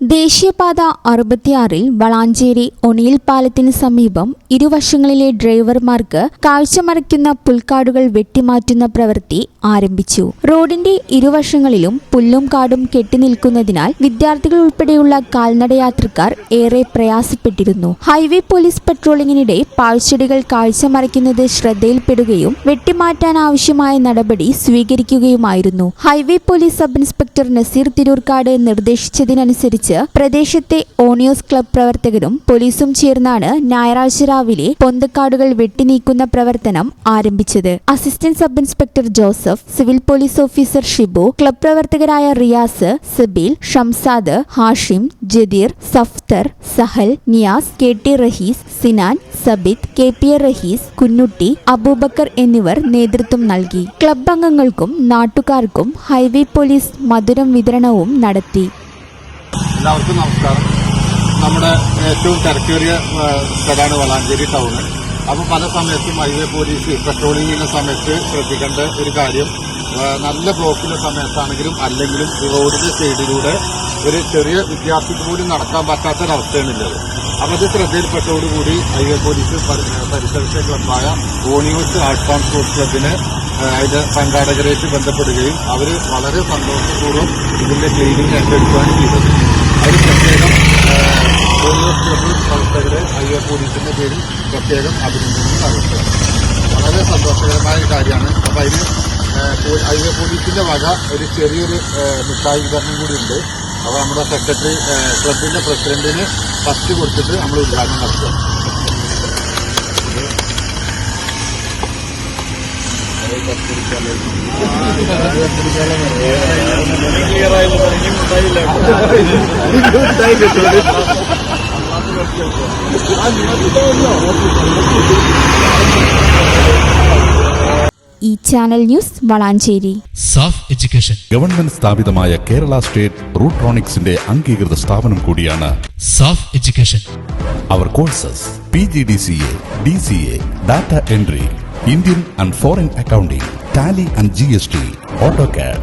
ദേശീയപാത അറുപത്തിയാറിൽ വളാഞ്ചേരി ഒണിയിൽ പാലത്തിന് സമീപം ഇരുവശങ്ങളിലെ ഡ്രൈവർമാർക്ക് കാഴ്ചമറയ്ക്കുന്ന പുൽക്കാടുകൾ വെട്ടിമാറ്റുന്ന പ്രവൃത്തി ആരംഭിച്ചു. റോഡിന്റെ ഇരുവശങ്ങളിലും പുല്ലും കാടും കെട്ടിനിൽക്കുന്നതിനാൽ വിദ്യാർത്ഥികൾ ഉൾപ്പെടെയുള്ള കാൽനടയാത്രക്കാർ ഏറെ പ്രയാസപ്പെട്ടിരുന്നു. ഹൈവേ പോലീസ് പട്രോളിംഗിനിടെ പാഴ്ചെടികൾ കാഴ്ചമറയ്ക്കുന്നത് ശ്രദ്ധയിൽപ്പെടുകയും വെട്ടിമാറ്റാൻ ആവശ്യമായ നടപടി സ്വീകരിക്കുകയുമായിരുന്നു. Highway police sub inspector Naseer Tirurkad നിർദ്ദേശിച്ചതിനനുസരിച്ച് പ്രദേശത്തെ ഓണിയോസ് ക്ലബ് പ്രവർത്തകരും പോലീസും ചേർന്നാണ് ഞായറാഴ്ച രാവിലെ പൊന്തക്കാടുകൾ വെട്ടിനീക്കുന്ന പ്രവർത്തനം ആരംഭിച്ചത്. Assistant sub inspector Joseph civil police officer Shibu club പ്രവർത്തകരായ Riyas Sabeel Shamsad Hashim Jadeer Safdar Sahal Niyas K T Rahees Sinan Sabith K P A Rahees Kunnutty Aboobacker എന്നിവർ നേതൃത്വം നൽകി. ക്ലബ് അംഗങ്ങൾക്കും നാട്ടുകാർക്കും ഹൈവേ പോലീസ് മധുരം വിതരണവും നടത്തി. എല്ലാവർക്കും നമസ്കാരം. നമ്മുടെ ഏറ്റവും തിരക്കേറിയ സ്ഥലമാണ് വളാഞ്ചേരി ടൗണ്. അപ്പോൾ പല സമയത്തും ഹൈവേ പോലീസ് പെട്രോളിംഗ് ചെയ്യുന്ന സമയത്ത് ശ്രദ്ധിക്കേണ്ട ഒരു കാര്യം നല്ല ബ്ലോക്കിലെ സമയത്താണെങ്കിലും അല്ലെങ്കിലും ഈ റോഡിന്റെ സൈഡിലൂടെ ഒരു ചെറിയ വിദ്യാർത്ഥിക്ക് കൂടി നടക്കാൻ പറ്റാത്തൊരവസ്ഥയാണുള്ളത് അപ്പോൾ ഇത് ശ്രദ്ധയിൽപ്പെട്ടതോടുകൂടി ഹൈവേ പോലീസ് പരി- പരിസരത്തെ ക്ലബായ ഓണിയോസ് ആർട്ട് ആൻഡ് സ്പോർട്സ് ക്ലബിന് അതിന്റെ സംഘാടകരായിട്ട് ബന്ധപ്പെടുകയും അവർ വളരെ സന്തോഷപൂർവം ഇതിന്റെ ക്ലീനിങ് ഏറ്റെടുക്കുകയാണ് ചെയ്തത്. അതിന് പ്രത്യേകം പ്രവർത്തകരെ ഐ എ ഹൈവേ പോലീസിന്റെ പേരിൽ പ്രത്യേകം അഭിനന്ദനങ്ങൾ അറിയിക്കുകയാണ് വളരെ സന്തോഷകരമായ കാര്യമാണ്. അപ്പോൾ അതിന് ഐ എ ഹൈവേ പോലീസിന്റെ വക ഒരു ചെറിയൊരു മിഠായി വിതരണം കൂടി ഉണ്ട്. അപ്പോൾ നമ്മുടെ സെക്രട്ടറി ആ, ക്ലബിന്റെ പ്രസിഡന്റിന് ഫസ്റ്റ് കൊടുത്തിട്ട് നമ്മൾ ഉദ്ഘാടനം നടത്തുക. ഈ channel news Valanchery. SAF education. Government സ്ഥാപിതമായ കേരള സ്റ്റേറ്റ് റൂട്രോണിക്സിന്റെ അംഗീകൃത സ്ഥാപനം കൂടിയാണ് SAFF education. Our courses P G D C A D C A data entry Indian and foreign accounting Tally and G S T AutoCAD